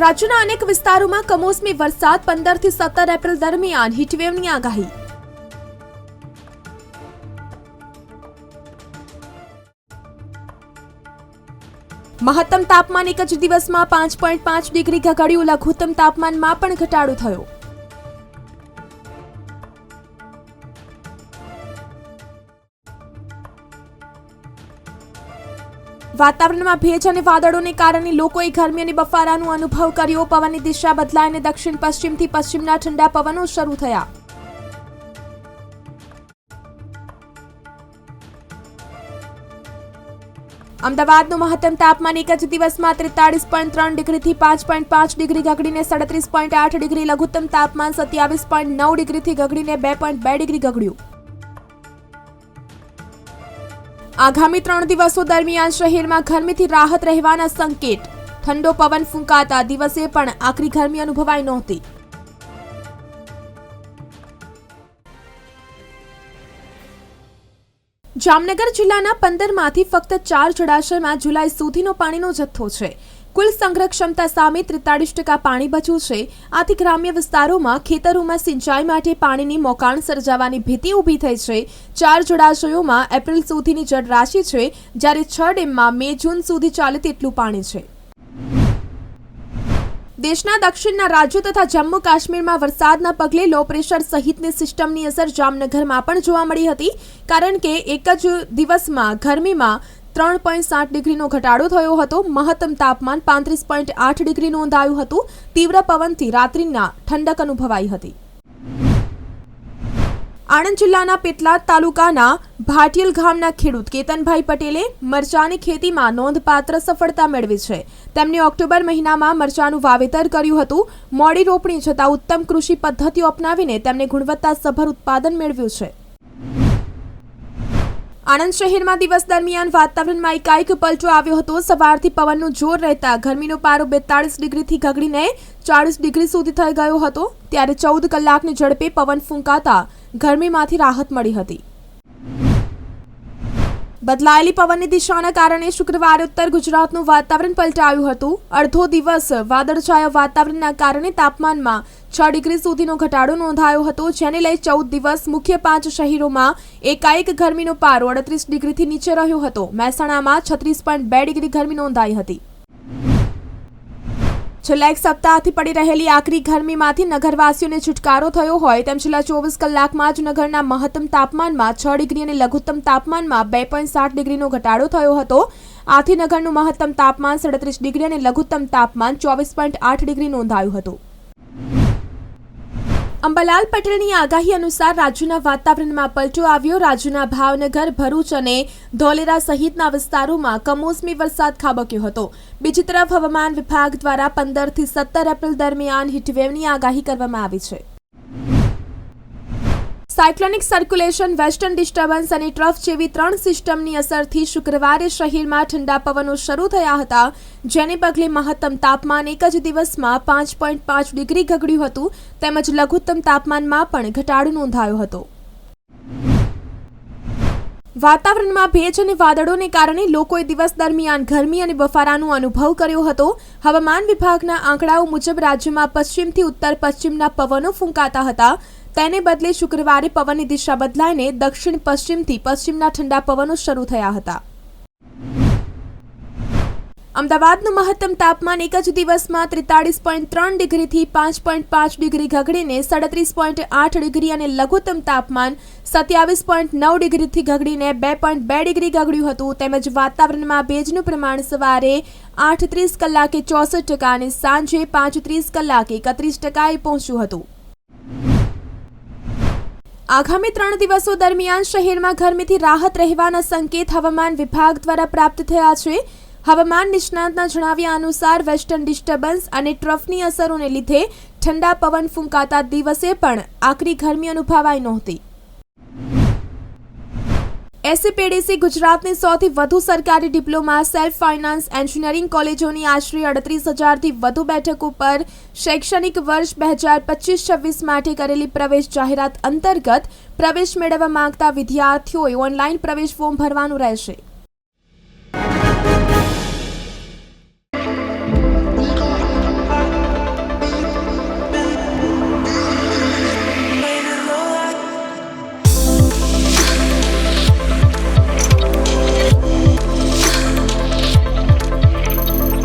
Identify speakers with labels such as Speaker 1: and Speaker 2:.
Speaker 1: રાજ્યના અનેક વિસ્તારોમાં કમોસમી વરસાદ પંદરથી સત્તર એપ્રિલ દરમિયાન હીટવેવની આગાહી. મહત્તમ તાપમાન એક જ દિવસમાં પાંચ પોઈન્ટ પાંચ ડિગ્રી ઘટાડ્યું. લઘુત્તમ તાપમાનમાં પણ ઘટાડો થયો. વાતાવરણમાં ભેજ અને વાદળોને કારણે લોકોએ ગરમી અને બફારાનો અનુભવ કર્યો. પવનની દિશા બદલાઈને દક્ષિણ પશ્ચિમથી પશ્ચિમના ઠંડા પવનો શરૂ થયા. અમદાવાદનું મહત્તમ તાપમાન એક જ દિવસમાં ત્રેતાળીસ પોઈન્ટ ત્રણ ડિગ્રીથી પાંચ પોઈન્ટ પાંચ ડિગ્રી ગગડીને સાડત્રીસ પોઈન્ટ આઠ ડિગ્રી લઘુત્તમ તાપમાન સત્યાવીસ પોઈન્ટ નવ ડિગ્રીથી ગગડીને બે પોઈન્ટ બે ડિગ્રી ગગડ્યું. આગામી ત્રણ દિવસો દરમિયાન શહેરમાં ગરમીથી રાહત રહેવાના સંકેત. ઠંડો પવન ફૂંકાતા દિવસે પણ આકરી ગરમી અનુભવાઈ નહોતી. જામનગર જિલ્લાના પંદરમાંથી ફક્ત ચાર જળાશયમાં જુલાઈ સુધીનો પાણીનો જથ્થો છે. કુલ સંગ્રહ ક્ષમતા સામે ત્રેતાળીસ ટકા પાણી બચ્યું છે. આથી ગ્રામ્ય વિસ્તારોમાં ખેતરોમાં સિંચાઈ માટે પાણીની મોકાણ સર્જાવાની ભીતિ ઊભી થઈ છે. ચાર જળાશયોમાં એપ્રિલ સુધીની જળરાશિ છે, જ્યારે છ ડેમમાં મે જૂન સુધી ચાલે તેટલું પાણી છે. દેશના દક્ષિણના રાજ્યો તથા જમ્મુ કાશ્મીરમાં વરસાદના પગલે લો પ્રેશર સહિતની સિસ્ટમની અસર જામનગરમાં પણ જોવા મળી હતી. કારણ કે એક જ દિવસમાં ગરમીમાં ત્રણ પોઈન્ટ સાત ડિગ્રીનો ઘટાડો થયો હતો. મહત્તમ તાપમાન પાંત્રીસ પોઈન્ટ આઠ ડિગ્રી નોંધાયું હતું. તીવ્ર પવનથી રાત્રિના ઠંડક અનુભવાઈ હતી. આણંદ જિલ્લાના પેટલાદ તાલુકાના ભાટિયલ ગામના ખેડૂત કેતનભાઈ પટેલે મરચાની ખેતીમાં નોંધપાત્ર સફળતા મેળવી છે. તેમણે ઓક્ટોબર મહિનામાં મરચાનું વાવેતર કર્યું હતું. મોડી રોપણી છતાં ઉત્તમ કૃષિ પદ્ધતિઓ અપનાવીને તેમણે ગુણવત્તાસભર ઉત્પાદન મેળવ્યું છે. આણંદ શહેરમાં દિવસ દરમિયાન વાતાવરણમાં એકાએક પલટો આવ્યો હતો. સવારથી પવનનું જોર રહેતા ગરમીનો પારો બેતાળીસ ડિગ્રીથી ગગડીને ચાળીસ ડિગ્રી સુધી થઈ ગયો હતો. ત્યારે ચૌદ કલાકની ઝડપે પવન ફૂંકાતા ગરમીમાંથી રાહત મળી હતી. બદલાયેલી પવનની દિશાના કારણે શુક્રવારે ઉત્તર ગુજરાતનું વાતાવરણ પલટાયું હતું. અડધો દિવસ વાદળછાયા વાતાવરણના કારણે તાપમાનમાં છ ડિગ્રી સુધીનો ઘટાડો નોંધાયો હતો, જેને લઈ ચૌદ દિવસ મુખ્ય પાંચ શહેરોમાં એકાએક ગરમીનો પારો અડત્રીસ ડિગ્રીથી નીચે રહ્યો હતો. મહેસાણામાં છત્રીસ પોઈન્ટ બે ડિગ્રી ગરમી નોંધાઈ હતી. છેલ્લા એક સપ્તાહથી પડી રહેલી આકરી ગરમીમાંથી નગરવાસીઓને છુટકારો થયો હોય તેમ છેલ્લા ચોવીસ કલાકમાં જ નગરના મહત્તમ તાપમાનમાં છ ડિગ્રી અને લઘુત્તમ તાપમાનમાં બે પોઈન્ટ સાત ડિગ્રીનો ઘટાડો થયો હતો. આથી નગરનું મહત્તમ તાપમાન સાડત્રીસ ડિગ્રી અને લઘુત્તમ તાપમાન ચોવીસ પોઈન્ટ આઠ ડિગ્રી નોંધાયું હતું. અંબાલાલ પટેલની આગાહી અનુસાર રાજ્યના વાતાવરણમાં પલટો આવ્યો. રાજ્યના ભાવનગર, ભરૂચ અને ધોલેરા સહિતના વિસ્તારોમાં કમોસમી વરસાદ ખાબક્યો હતો. બીજી તરફ હવામાન વિભાગ દ્વારા પંદરથી સત્તર એપ્રિલ દરમિયાન હીટવેવની આગાહી કરવામાં આવી છે. સાયક્લોનિક સર્ક્યુલેશન, વેસ્ટર્ન ડિસ્ટર્બન્સ અને ટ્રફ જેવી ત્રણ સિસ્ટમની અસરથી શુક્રવારે શહેરમાં ઠંડા પવનો શરૂ થયા હતા, જેને પગલે મહત્તમ તાપમાન એક જ દિવસમાં પાંચ પોઈન્ટ પાંચ ડિગ્રી ગગડ્યું હતું, તેમજ લઘુત્તમ તાપમાનમાં પણ ઘટાડો નોંધાયો હતો. વાતાવરણમાં ભેજ અને વાદળોને કારણે લોકોએ દિવસ દરમિયાન ગરમી અને બફારાનો અનુભવ કર્યો હતો. હવામાન વિભાગના આંકડાઓ મુજબ રાજ્યમાં પશ્ચિમથી ઉત્તર પશ્ચિમના પવનો ફૂંકાતા હતા. તેને બદલે શુક્રવારે પવનની દિશા બદલાઈને દક્ષિણ, પશ્ચિમથી પશ્ચિમના ઠંડા પવનો શરૂ થયા હતા. અમદાવાદનું મહત્તમ તાપમાન એક જ દિવસમાં ત્રેતાળીસ પોઈન્ટ ત્રણ ડિગ્રીથી પાંચ પોઈન્ટ પાંચ ડિગ્રી ઘગડીને સાડત્રીસ પોઈન્ટ આઠ ડિગ્રી અને લઘુત્તમ તાપમાન સત્યાવીસ પોઈન્ટ નવ ડિગ્રીથી ઘગડીને બે પોઈન્ટ બે ડિગ્રી ગગડ્યું હતું. તેમજ વાતાવરણમાં ભેજનું પ્રમાણ સવારે આઠ ત્રીસ કલાકે ચોસઠ ટકા અને સાંજે પાંચ ત્રીસ કલાકે એકત્રીસ ટકાએ પહોંચ્યું હતું. આગામી ત્રણ દિવસો દરમિયાન શહેરમાં ગરમીથી રાહત રહેવાના સંકેત હવામાન વિભાગ દ્વારા પ્રાપ્ત થયા છે. હવામાન નિષ્ણાતના જણાવ્યા અનુસાર વેસ્ટર્ન ડિસ્ટર્બન્સ અને ટ્રફની અસરોને લીધે ઠંડા પવન ફૂંકાતા દિવસે પણ આકરી ગરમી અનુભવાઈ નહોતી. એસીપીડીસી ગુજરાતની સૌથી વધુ સરકારી ડિપ્લોમા, સેલ્ફ ફાઇનાન્સ એન્જિનિયરિંગ કોલેજોની આશરે અડત્રીસ હજારથી વધુ બેઠકો પર શૈક્ષણિક વર્ષ બે હજાર પચીસ છવ્વીસ માટે કરેલી પ્રવેશ જાહેરાત અંતર્ગત પ્રવેશ મેળવવા માંગતા વિદ્યાર્થીઓએ ઓનલાઈન પ્રવેશ ફોર્મ ભરવાનું રહેશે.